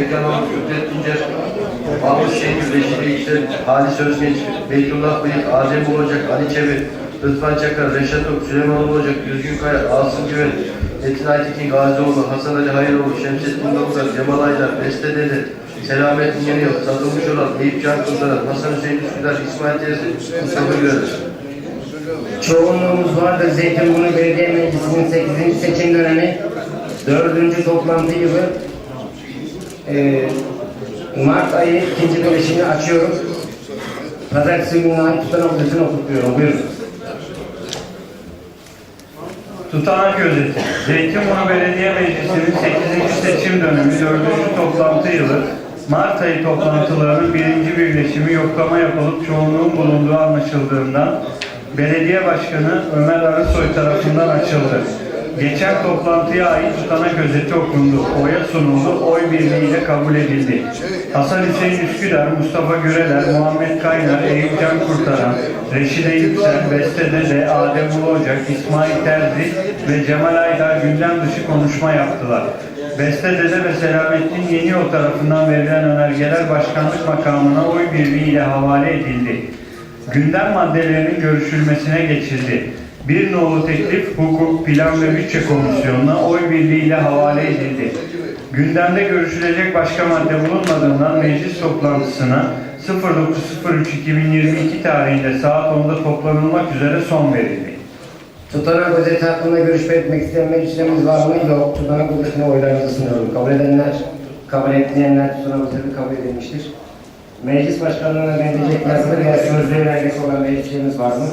Sekanoğlu Fikret Tuncer, Mahmut Şengül, Reşit İşler, Halis Özgenç, Beytullah Bıyık, Adem Olacak, Ali Çevir, Rıdvan Çakar, Reşat Ok, Süleyman Olacak, Düzgün Kaya, Asım Güven, Metin Aytekin, Gazioğlu, Hasan Ali Hayıroğlu, Şemsettin Davukar, Cemal Aydar, Beste Dede, Selamettin Yeniyol, Satılmış olan, Eyüp Can Kurtaran, Hasan Hüseyin Üsküdar, İsmail Teyze, Mustafa Güler. Çoğunluğumuz vardır. Zeytinburnu Belediye Meclisi'nin 8. seçim dönemi 4. toplantı yılı Ee, Mart ayı ikinci bölüşünü açıyorum. Pazartesi günü ait tutanak özetini okutluyorum. Buyurun. Tutanak özeti. Zeytinburnu Belediye Meclisi'nin 8. seçim dönemi 4. toplantı yılı Mart ayı toplantılarının birinci birleşimi yoklama yapılıp çoğunluğun bulunduğu anlaşıldığından Belediye Başkanı Ömer Arısoy tarafından açıldı. Geçen toplantıya ait tutanak özeti okundu. Oya sunuldu. Oy birliğiyle kabul edildi. Hasan Hüseyin Üsküdar, Mustafa Göreler, Muhammed Kaynar, Eyüp Can Kurtaran, Reşide Yüksel, Beste Dede, Adem Ulu İsmail Terzi ve Cemal Aydar gündem dışı konuşma yaptılar. Beste Dede ve Selamettin Yeniyol tarafından verilen önergeler başkanlık makamına oy birliğiyle havale edildi. Gündem maddelerinin görüşülmesine geçildi. Bir nolu teklif hukuk, plan ve bütçe komisyonuna oy birliğiyle havale edildi. Gündemde görüşülecek başka madde bulunmadığından meclis toplantısına 09.03.2022 tarihinde saat 10'da toplanılmak üzere son verildi. Tutanak özeti hakkında görüşme etmek isteyen meclislerimiz var mı? Yok. Tutanak özetine oylarınızı sunuyorum. Kabul edenler, kabul etmeyenler tutanak özeti kabul edilmiştir. Meclis başkanlığına verilecek yazılı veya sözlü önergesi olan meclislerimiz var mı?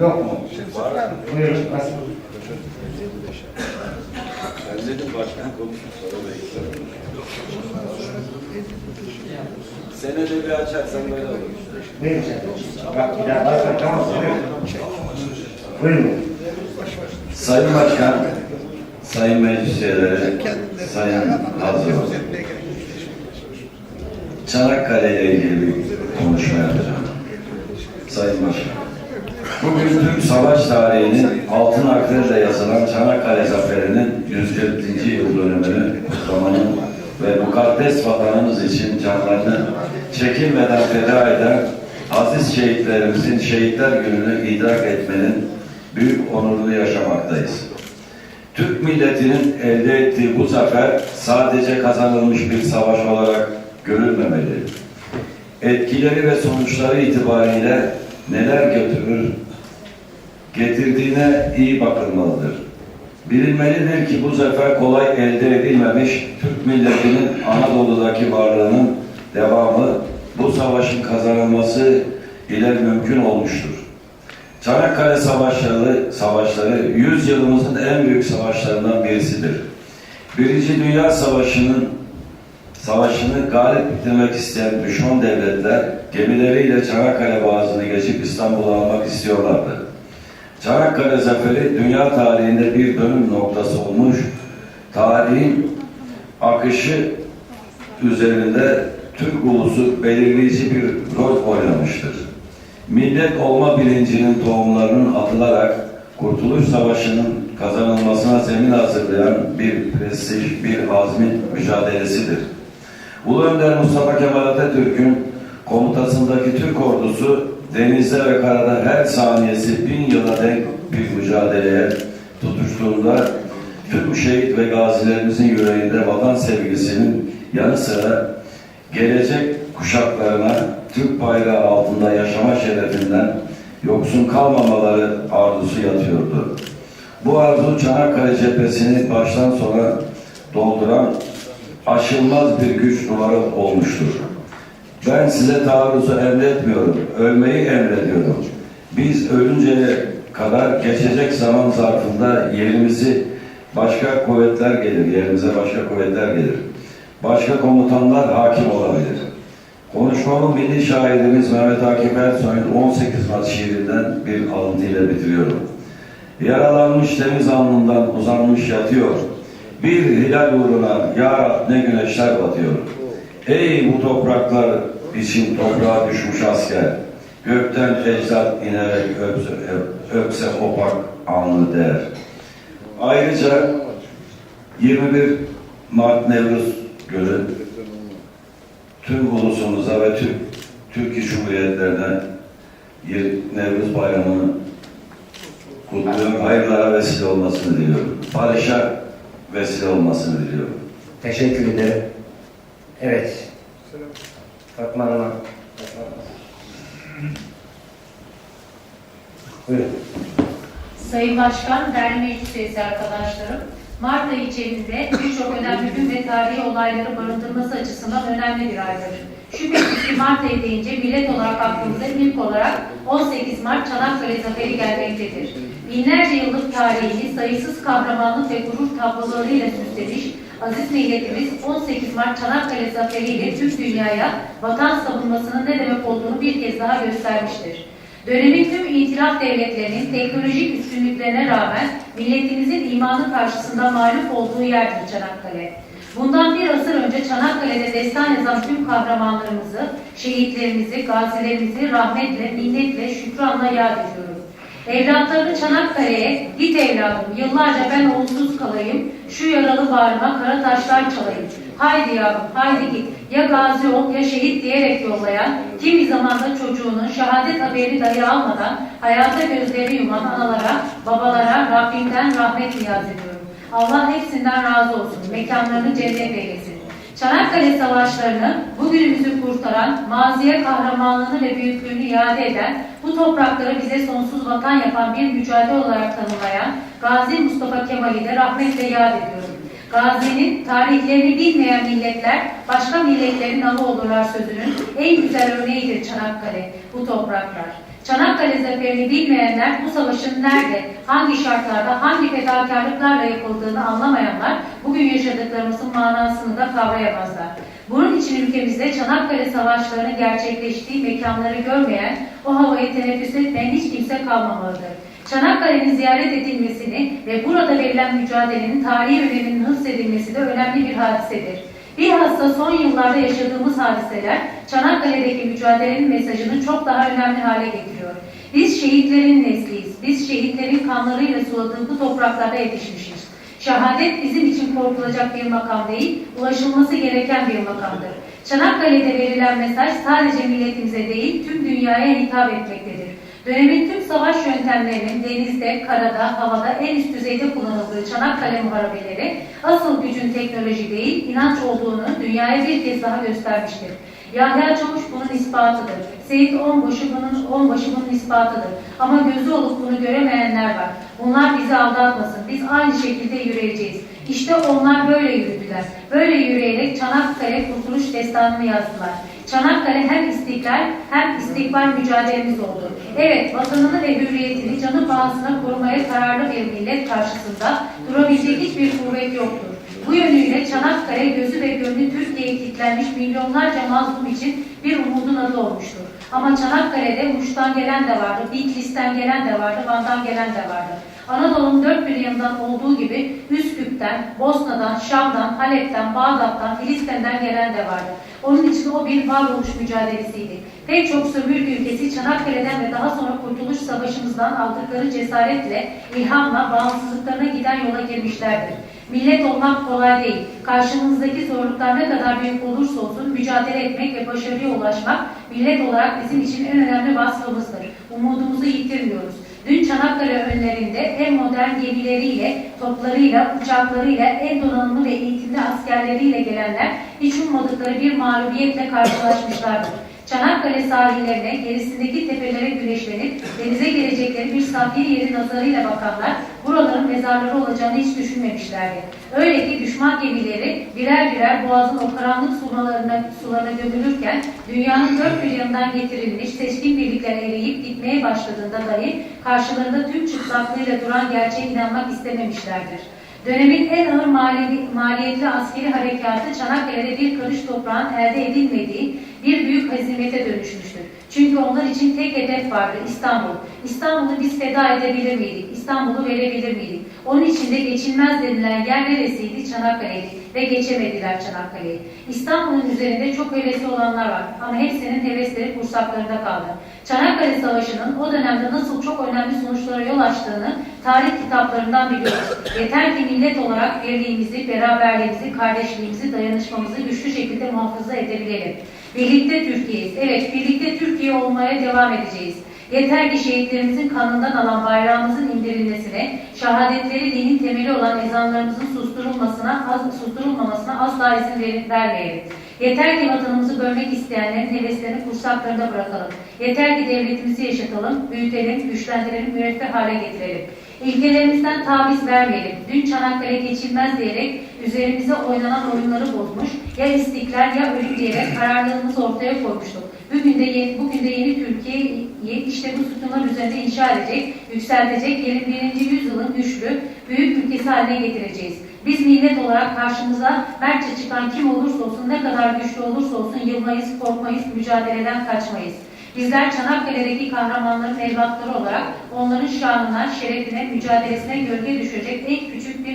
Yok mu? Buyurun. Nasıl? Ben dedim başkan konuşmuş sonra bekliyorum. Senede bir açarsan böyle olur. Buyurun sen. Bak bir daha bak. Tamam. Buyurun. Buyurun. Sayın Başkan, Sayın Meclis Üyeleri, Sayın Hazır. Çanakkale ile ilgili bir konuşma yapacağım. Sayın Başkan. Bugün Türk savaş tarihinin altın harflerle yazılan Çanakkale Zaferi'nin 140. yıl dönümünü kutlamanın ve mukaddes vatanımız için canlarını çekinmeden feda eden aziz şehitlerimizin şehitler gününü idrak etmenin büyük onurunu yaşamaktayız. Türk milletinin elde ettiği bu zafer sadece kazanılmış bir savaş olarak görülmemeli. Etkileri ve sonuçları itibariyle neler götürür, getirdiğine iyi bakılmalıdır. Bilinmelidir ki bu zafer kolay elde edilmemiş, Türk milletinin Anadolu'daki varlığının devamı bu savaşın kazanılması ile mümkün olmuştur. Çanakkale Savaşları, savaşları yüzyılımızın en büyük savaşlarından birisidir. Birinci Dünya Savaşı'nın savaşını galip bitirmek isteyen düşman devletler gemileriyle Çanakkale Boğazı'nı geçip İstanbul'a almak istiyorlardı. Çanakkale Zaferi dünya tarihinde bir dönüm noktası olmuş, tarihin akışı üzerinde Türk ulusu belirleyici bir rol oynamıştır. Millet olma bilincinin tohumlarının atılarak Kurtuluş Savaşı'nın kazanılmasına zemin hazırlayan bir prestij, bir azmin mücadelesidir. Ulu Önder Mustafa Kemal Atatürk'ün komutasındaki Türk ordusu denizde ve karada her saniyesi bin yıla denk bir mücadeleye tutuştuğunda tüm şehit ve gazilerimizin yüreğinde vatan sevgisinin yanı sıra gelecek kuşaklarına Türk bayrağı altında yaşama şerefinden yoksun kalmamaları arzusu yatıyordu. Bu arzu Çanakkale cephesini baştan sona dolduran aşılmaz bir güç duvarı olmuştur. Ben size taarruzu emretmiyorum, ölmeyi emrediyorum. Biz ölünceye kadar geçecek zaman zarfında yerimizi başka kuvvetler gelir, yerimize başka kuvvetler gelir. Başka komutanlar hakim olabilir. Konuşmamı milli şairimiz Mehmet Akif Ersoy'un 18 Mart şiirinden bir alıntıyla bitiriyorum. Yaralanmış deniz alnından uzanmış yatıyor. Bir hilal uğruna ya Rab ne güneşler batıyor. Ey bu topraklar için toprağa düşmüş asker. Gökten ecdat inerek öpse, öpse opak alnı der. Ayrıca 21 Mart Nevruz Gölü tüm ulusumuza ve Türk, Türkiye Cumhuriyetlerine Nevruz Bayramı'nı kutluyorum. Hayırlara vesile olmasını diliyorum. Barışa vesile olmasını diliyorum. Teşekkür ederim. Evet. Fatma Hanım'a. Buyurun. Sayın Başkan, değerli meclis üyesi arkadaşlarım, Mart ayı içerisinde birçok önemli gün ve tarihi olayları barındırması açısından önemli bir aydır. Şüphesiz ki Mart ayı deyince millet olarak aklımıza ilk olarak 18 Mart Çanakkale Zaferi gelmektedir. Binlerce yıllık tarihini sayısız kahramanlık ve gurur tablolarıyla süslemiş aziz milletimiz 18 Mart Çanakkale Zaferi ile tüm dünyaya vatan savunmasının ne demek olduğunu bir kez daha göstermiştir. Dönemin tüm itilaf devletlerinin teknolojik üstünlüklerine rağmen milletimizin imanı karşısında mağlup olduğu yerdir Çanakkale. Bundan bir asır önce Çanakkale'de destan yazan tüm kahramanlarımızı, şehitlerimizi, gazilerimizi rahmetle, minnetle, şükranla yad ediyorum. Evlatlarını Çanakkale'ye, git evladım, yıllarca ben onsuz kalayım, şu yaralı bağrıma kara taşlar çalayım. Haydi yavrum, haydi git. Ya gazi ol ya şehit diyerek yollayan, kimi zamanda çocuğunun şehadet haberini dahi almadan hayata gözleri yuman analara, babalara Rabbimden rahmet niyaz ediyorum. Allah hepsinden razı olsun. Mekanlarını cennet eylesin. Çanakkale Savaşları'nı bugünümüzü kurtaran, maziye kahramanlığını ve büyüklüğünü iade eden, bu toprakları bize sonsuz vatan yapan bir mücadele olarak tanımlayan Gazi Mustafa Kemal'i de rahmetle yad ediyorum. Gazi'nin tarihlerini bilmeyen milletler başka milletlerin avı olurlar sözünün en güzel örneğidir Çanakkale, bu topraklar. Çanakkale zaferini bilmeyenler bu savaşın nerede, hangi şartlarda, hangi fedakarlıklarla yapıldığını anlamayanlar bugün yaşadıklarımızın manasını da kavrayamazlar. Bunun için ülkemizde Çanakkale savaşlarının gerçekleştiği mekanları görmeyen, o havayı teneffüs etmeyen hiç kimse kalmamalıdır. Çanakkale'nin ziyaret edilmesini ve burada verilen mücadelenin tarihi öneminin hıssedilmesi de önemli bir hadisedir. Bilhassa son yıllarda yaşadığımız hadiseler Çanakkale'deki mücadelenin mesajını çok daha önemli hale getiriyor. Biz şehitlerin nesliyiz. Biz şehitlerin kanlarıyla suladığı bu topraklarda yetişmişiz. Şehadet bizim için korkulacak bir makam değil, ulaşılması gereken bir makamdır. Çanakkale'de verilen mesaj sadece milletimize değil, tüm dünyaya hitap etmektedir. Dönemin tüm savaş yöntemlerinin denizde, karada, havada en üst düzeyde kullanıldığı Çanakkale muharebeleri asıl gücün teknoloji değil, inanç olduğunu dünyaya bir kez daha göstermiştir. Yahya Çavuş bunun ispatıdır. Seyit Onbaşı bunun, Onbaşı bunun ispatıdır. Ama gözü olup bunu göremeyenler var. Bunlar bizi aldatmasın. Biz aynı şekilde yürüyeceğiz. İşte onlar böyle yürüdüler. Böyle yürüyerek Çanakkale Kurtuluş Destanı'nı yazdılar. Çanakkale hem istiklal hem istikbal mücadelemiz oldu. Evet, vatanını ve hürriyetini canı pahasına korumaya kararlı bir millet karşısında durabilecek hiçbir kuvvet yoktur. Bu yönüyle Çanakkale gözü ve gönlü Türkiye'ye kilitlenmiş milyonlarca mazlum için bir umudun adı olmuştur. Ama Çanakkale'de Muş'tan gelen de vardı, Bitlis'ten gelen de vardı, Van'dan gelen de vardı. Anadolu'nun dört bir yanından olduğu gibi Üsküp'ten, Bosna'dan, Şam'dan, Halep'ten, Bağdat'tan, Filistin'den gelen de vardı. Onun için o bir varoluş mücadelesiydi. Pek çok sömürge ülkesi Çanakkale'den ve daha sonra Kurtuluş Savaşımızdan aldıkları cesaretle, ilhamla bağımsızlıklarına giden yola girmişlerdir. Millet olmak kolay değil. Karşımızdaki zorluklar ne kadar büyük olursa olsun mücadele etmek ve başarıya ulaşmak millet olarak bizim için en önemli vasfımızdır. Umudumuzu yitirmiyoruz. Dün Çanakkale önlerinde en modern gemileriyle, toplarıyla, uçaklarıyla, en donanımlı ve eğitimli askerleriyle gelenler hiç ummadıkları bir mağlubiyetle karşılaşmışlardır. Çanakkale sahillerine, gerisindeki tepelere güneşlenip denize gelecekleri bir safir yeri nazarıyla bakanlar buraların mezarları olacağını hiç düşünmemişlerdi. Öyle ki düşman gemileri birer birer boğazın o karanlık sularına, sularına gömülürken dünyanın dört bir yanından getirilmiş seçkin birlikler eriyip gitmeye başladığında dahi karşılarında tüm çıplaklığıyla duran gerçeğe inanmak istememişlerdir. Dönemin en ağır maliyetli, askeri harekatı Çanakkale'de bir karış toprağın elde edilmediği bir büyük hezimete dönüşmüştür. Çünkü onlar için tek hedef vardı İstanbul. İstanbul'u biz feda edebilir miydik? İstanbul'u verebilir miydik? Onun için de geçilmez denilen yer neresiydi? Çanakkale'ydi ve geçemediler Çanakkale'yi. İstanbul'un üzerinde çok hevesli olanlar var ama hepsinin hevesleri kursaklarında kaldı. Çanakkale Savaşı'nın o dönemde nasıl çok önemli sonuçlara yol açtığını tarih kitaplarından biliyoruz. Yeter ki millet olarak birliğimizi, beraberliğimizi, kardeşliğimizi, dayanışmamızı güçlü şekilde muhafaza edebilelim. Birlikte Türkiye'yiz. Evet, birlikte Türkiye olmaya devam edeceğiz. Yeter ki şehitlerimizin kanından alan bayrağımızın indirilmesine, şehadetleri dinin temeli olan ezanlarımızın susturulmasına, az, susturulmamasına asla izin vermeyelim. Yeter ki vatanımızı bölmek isteyenlerin heveslerini kursaklarında bırakalım. Yeter ki devletimizi yaşatalım, büyütelim, güçlendirelim, müreffeh hale getirelim. İlkelerimizden taviz vermeyelim. Dün Çanakkale geçilmez diyerek üzerimize oynanan oyunları bozmuş, ya istiklal ya ölüm diyerek kararlılığımızı ortaya koymuştuk. Bugün de yeni, bugün de yeni Türkiye'yi işte bu sütunlar üzerinde inşa edecek, yükseltecek, 21. yüzyılın güçlü, büyük ülkesi haline getireceğiz. Biz millet olarak karşımıza mertçe çıkan kim olursa olsun, ne kadar güçlü olursa olsun yılmayız, korkmayız, mücadeleden kaçmayız. Bizler Çanakkale'deki kahramanların evlatları olarak onların şanına, şerefine, mücadelesine gölge düşecek en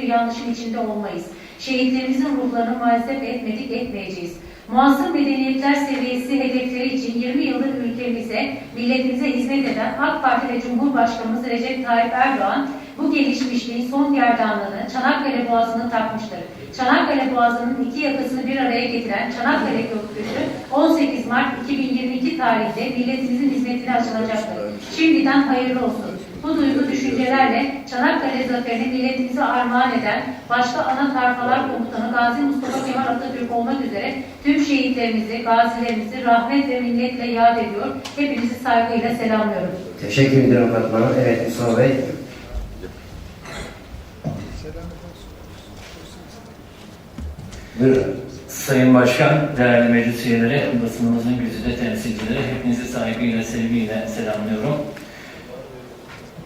yanlışın içinde olmayız. Şehitlerimizin ruhlarını muhazzep etmedik, etmeyeceğiz. Muasır medeniyetler seviyesi hedefleri için 20 yıldır ülkemize, milletimize hizmet eden AK Parti ve Cumhurbaşkanımız Recep Tayyip Erdoğan bu gelişmişliğin son gerdanlığını Çanakkale Boğazı'nı takmıştır. Çanakkale Boğazı'nın iki yakasını bir araya getiren Çanakkale Köprüsü 18 Mart 2022 tarihinde milletimizin hizmetine açılacaktır. Şimdiden hayırlı olsun. Bu duygu düşüncelerle Çanakkale zaferini milletimize armağan eden başta ana tarfalar komutanı Gazi Mustafa Kemal Atatürk olmak üzere tüm şehitlerimizi, gazilerimizi rahmet ve minnetle yad ediyor. Hepinizi saygıyla selamlıyorum. Teşekkür ediyorum Fatma Hanım. Evet Mustafa Bey. Buyurun. Sayın Başkan, değerli meclis üyeleri, basınımızın güzide temsilcileri, hepinizi saygıyla, sevgiyle selamlıyorum.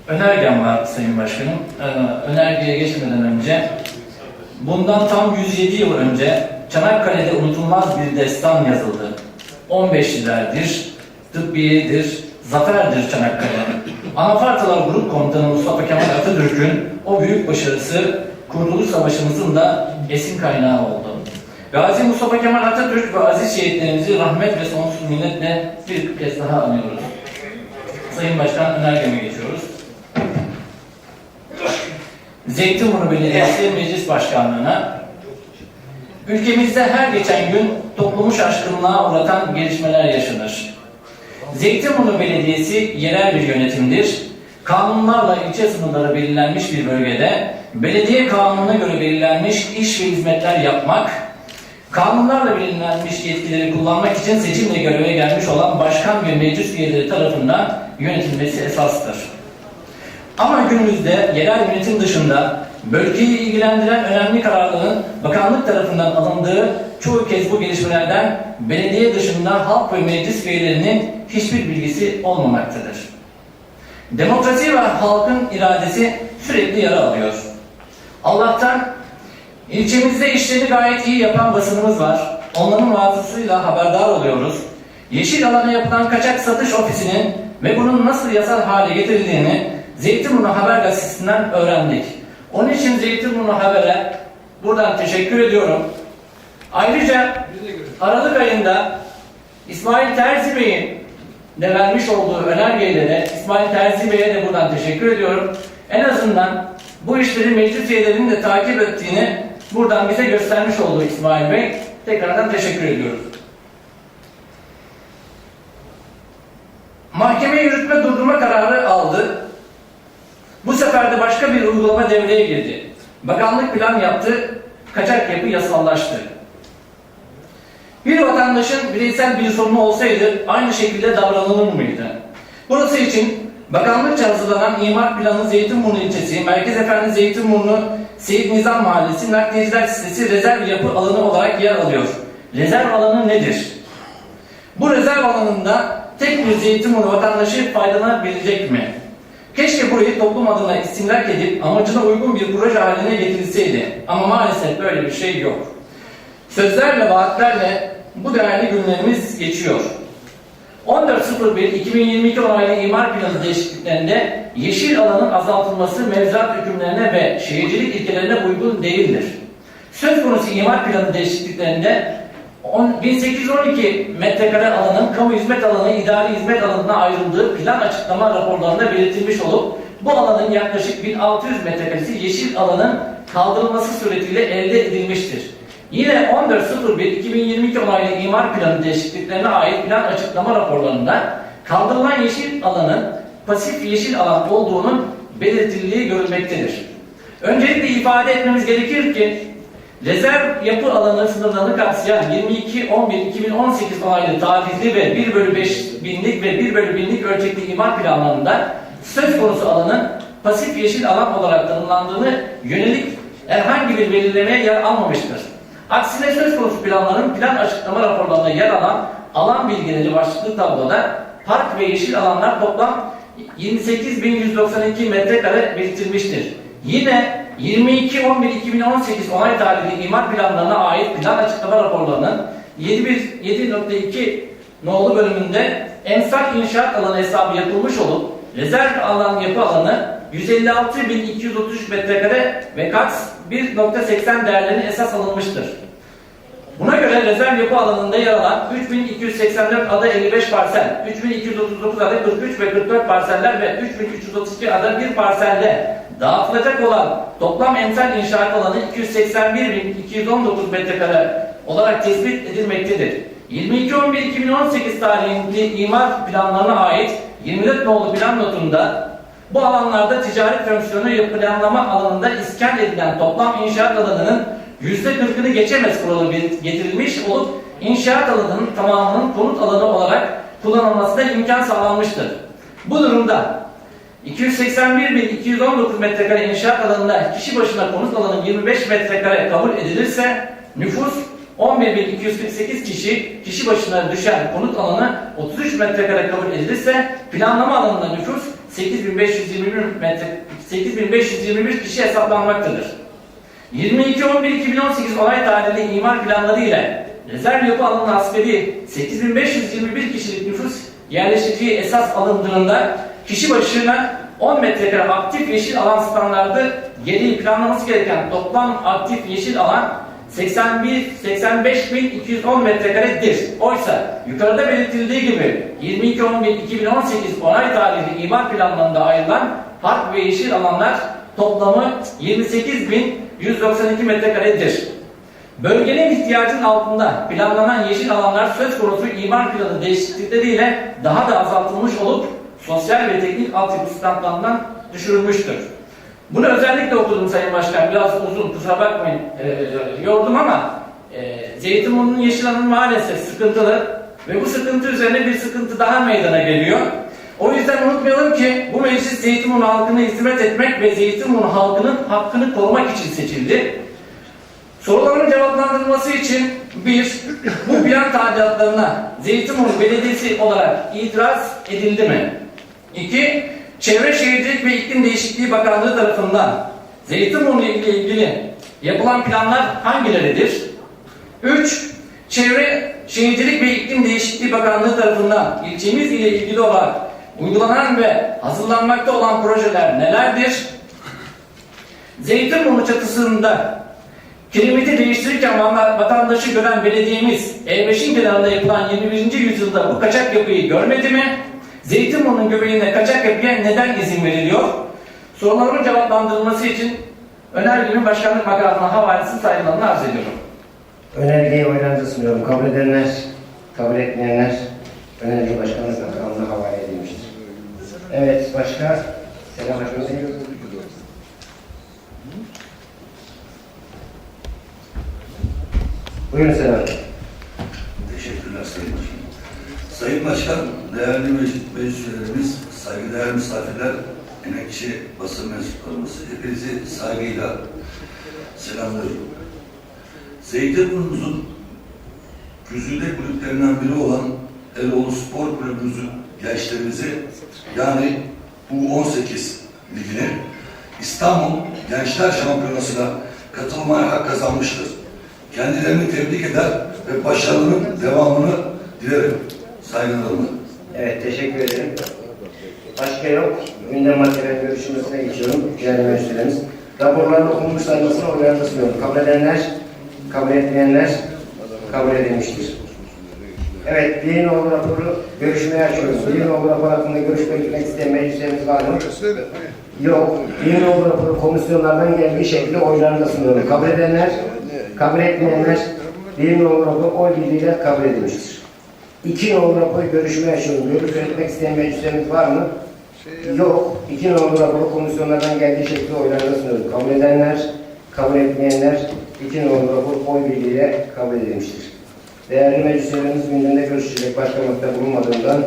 Önergem var Sayın Başkanım. Ee, önergeye geçmeden önce, bundan tam 107 yıl önce Çanakkale'de unutulmaz bir destan yazıldı. 15 ilerdir, tıbbiyedir, zaferdir Çanakkale. Anafartalar Grup Komutanı Mustafa Kemal Atatürk'ün o büyük başarısı Kurtuluş Savaşımızın da esin kaynağı oldu. Gazi Mustafa Kemal Atatürk ve aziz şehitlerimizi rahmet ve sonsuz minnetle bir kez daha anıyoruz. Sayın Başkan önergeme geçiyoruz. Zeytinburnu Belediyesi Meclis Başkanlığı'na ülkemizde her geçen gün toplumu şaşkınlığa uğratan gelişmeler yaşanır. Zeytinburnu Belediyesi yerel bir yönetimdir. Kanunlarla ilçe sınırları belirlenmiş bir bölgede belediye kanununa göre belirlenmiş iş ve hizmetler yapmak, kanunlarla belirlenmiş yetkileri kullanmak için seçimle göreve gelmiş olan başkan ve meclis üyeleri tarafından yönetilmesi esastır. Ama günümüzde yerel yönetim dışında bölgeyi ilgilendiren önemli kararların bakanlık tarafından alındığı çoğu kez bu gelişmelerden belediye dışında halk ve meclis üyelerinin hiçbir bilgisi olmamaktadır. Demokrasi ve halkın iradesi sürekli yara alıyor. Allah'tan ilçemizde işlerini gayet iyi yapan basınımız var. Onların vasıtasıyla haberdar oluyoruz. Yeşil alana yapılan kaçak satış ofisinin ve bunun nasıl yasal hale getirildiğini Zeytinburnu Haber Gazetesi'nden öğrendik. Onun için Zeytinburnu Haber'e buradan teşekkür ediyorum. Ayrıca Aralık ayında İsmail Terzi Bey'in de vermiş olduğu önergeyle de İsmail Terzi Bey'e de buradan teşekkür ediyorum. En azından bu işleri meclis üyelerinin de takip ettiğini buradan bize göstermiş oldu İsmail Bey. Tekrardan teşekkür ediyorum. Mahkeme yürütme durdurma kararı aldı. Bu sefer de başka bir uygulama devreye girdi. Bakanlık plan yaptı, kaçak yapı yasallaştı. Bir vatandaşın bireysel bir sorunu olsaydı aynı şekilde davranılır mıydı? Burası için bakanlıkça hazırlanan imar planı Zeytinburnu ilçesi, Merkez Efendi Zeytinburnu Seyit Nizam Mahallesi Nakliyeciler Sitesi rezerv yapı alanı olarak yer alıyor. Rezerv alanı nedir? Bu rezerv alanında tek bir Zeytinburnu vatandaşı faydalanabilecek mi? Keşke burayı toplum adına istimlak edip amacına uygun bir proje haline getirilseydi. Ama maalesef böyle bir şey yok. Sözlerle, vaatlerle bu değerli günlerimiz geçiyor. 14.01.2022 onaylı imar planı değişikliklerinde yeşil alanın azaltılması mevzuat hükümlerine ve şehircilik ilkelerine uygun değildir. Söz konusu imar planı değişikliklerinde 1812 metrekare alanın kamu hizmet alanı, idari hizmet alanına ayrıldığı plan açıklama raporlarında belirtilmiş olup bu alanın yaklaşık 1600 metrekaresi yeşil alanın kaldırılması suretiyle elde edilmiştir. Yine 14.01.2022 onaylı imar planı değişikliklerine ait plan açıklama raporlarında kaldırılan yeşil alanın pasif yeşil alan olduğunun belirtildiği görülmektedir. Öncelikle ifade etmemiz gerekir ki rezerv yapı alanı sınırlarını kapsayan 22-11-2018 onaylı tarihli ve 1 bölü 5 binlik ve 1 bölü binlik ölçekli imar planlarında söz konusu alanın pasif yeşil alan olarak tanımlandığını yönelik herhangi bir belirlemeye yer almamıştır. Aksine söz konusu planların plan açıklama raporlarında yer alan alan bilgileri başlıklı tabloda park ve yeşil alanlar toplam 28.192 metrekare belirtilmiştir. Yine 22.11.2018 onay tarihli imar planlarına ait plan açıklama raporlarının 7.1 7.2 nolu bölümünde emsal inşaat alanı hesabı yapılmış olup rezerv alan yapı alanı 156.233 metrekare ve kats 1.80 değerlerine esas alınmıştır. Buna göre rezerv yapı alanında yer alan 3284 ada 55 parsel, 3239 ada 43 ve 44 parseller ve 3332 ada bir parselde dağıtılacak olan toplam emsal inşaat alanı 281.219 metrekare olarak tespit edilmektedir. 22.11.2018 tarihli imar planlarına ait 24 nolu plan notunda bu alanlarda ticaret fonksiyonu yapı planlama alanında iskan edilen toplam inşaat alanının %40'ını geçemez kuralı getirilmiş olup inşaat alanının tamamının konut alanı olarak kullanılmasına imkan sağlanmıştır. Bu durumda 281.219 metrekare inşaat alanında kişi başına konut alanı 25 metrekare kabul edilirse nüfus 11.248 kişi kişi başına düşen konut alanı 33 metrekare kabul edilirse planlama alanında nüfus 8521 metre 8521 kişi hesaplanmaktadır. 22.11.2018 olay tarihli imar planları ile rezerv yapı alanı askeri 8521 kişilik nüfus yerleşeceği esas alındığında kişi başına 10 metrekare aktif yeşil alan standardı gereği planlaması gereken toplam aktif yeşil alan 81 85.210 metrekaredir. Oysa yukarıda belirtildiği gibi 22.11.2018 onay tarihli imar planlarında ayrılan park ve yeşil alanlar toplamı 28.192 metrekaredir. Bölgenin ihtiyacın altında planlanan yeşil alanlar söz konusu imar planı değişiklikleriyle daha da azaltılmış olup sosyal ve teknik altyapı standartlarından düşürülmüştür. Bunu özellikle okudum Sayın Başkan. Biraz uzun kusura bakmayın e, yordum ama e, Zeytinburnu'nun yeşil alanı maalesef sıkıntılı ve bu sıkıntı üzerine bir sıkıntı daha meydana geliyor. O yüzden unutmayalım ki bu meclis Zeytinburnu halkına hizmet etmek ve Zeytinburnu halkının hakkını korumak için seçildi. Soruların cevaplandırılması için bir, bu plan tadilatlarına Zeytinburnu Belediyesi olarak itiraz edildi mi? İki, Çevre Şehircilik ve İklim Değişikliği Bakanlığı tarafından Zeytinburnu ile ilgili yapılan planlar hangileridir? Üç, Çevre Şehircilik ve İklim Değişikliği Bakanlığı tarafından ilçemiz ile ilgili olarak uygulanan ve hazırlanmakta olan projeler nelerdir? Zeytinburnu çatısında Kilimiti değiştirirken vatandaşı gören belediyemiz E5'in kenarında yapılan 21. yüzyılda bu kaçak yapıyı görmedi mi? Zeytinburnu'nun göbeğinde kaçak yapıya neden izin veriliyor? Soruların cevaplandırılması için önergemin başkanlık makamına havalesi sayılarını arz ediyorum. Önergeyi oylarınıza sunuyorum. Kabul edenler, kabul etmeyenler önerge başkanlık. Evet, başka? Selam Başkanım. Buyurun Selam. Teşekkürler Sayın Başkanım. Sayın Başkan, değerli meclis üyelerimiz, saygıdeğer misafirler, emekçi basın mensuplarımız, hepinizi saygıyla selamlıyorum. Zeytinburnu'muzun güzide kulüplerinden biri olan gençlerimizi yani U18 ligine İstanbul Gençler Şampiyonası'na katılmaya hak kazanmıştır. Kendilerini tebrik eder ve başarının devamını dilerim. Saygılarımı Evet, teşekkür ederim. Başka yok. Gündem maddeleri görüşülmesine geçiyorum. Değerli meclislerimiz. Raporların okunmuş sayılmasına oylarını sunuyorum. Kabul edenler, kabul etmeyenler kabul edilmiştir. Evet, bir nolu raporu görüşmeye açıyoruz. Bir nolu rapor hakkında görüş belirtmek isteyen meclislerimiz var mı? Yok. Bir nolu raporu komisyonlardan geldiği şekilde oylarını sunuyorum. Kabul edenler, kabul etmeyenler bir nolu rapor oy birliğiyle kabul edilmiştir. İki nolu raporu görüşmeye açıyorum. Görüş belirtmek isteyen meclislerimiz var mı? Yok. İki nolu raporu komisyonlardan geldiği şekilde oylarını sunuyorum. Kabul edenler, kabul etmeyenler iki nolu rapor oy birliğiyle kabul edilmiştir. Değerli meclislerimiz gündemde görüşecek başka nokta bulunmadığından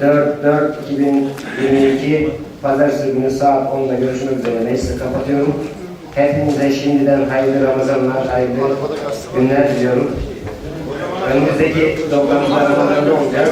4-4-2022 Pazartesi günü saat 10'da görüşmek üzere meclisi kapatıyorum. Hepinize şimdiden hayırlı Ramazanlar, hayırlı günler diliyorum. Önümüzdeki toplantılarımızda olacağız.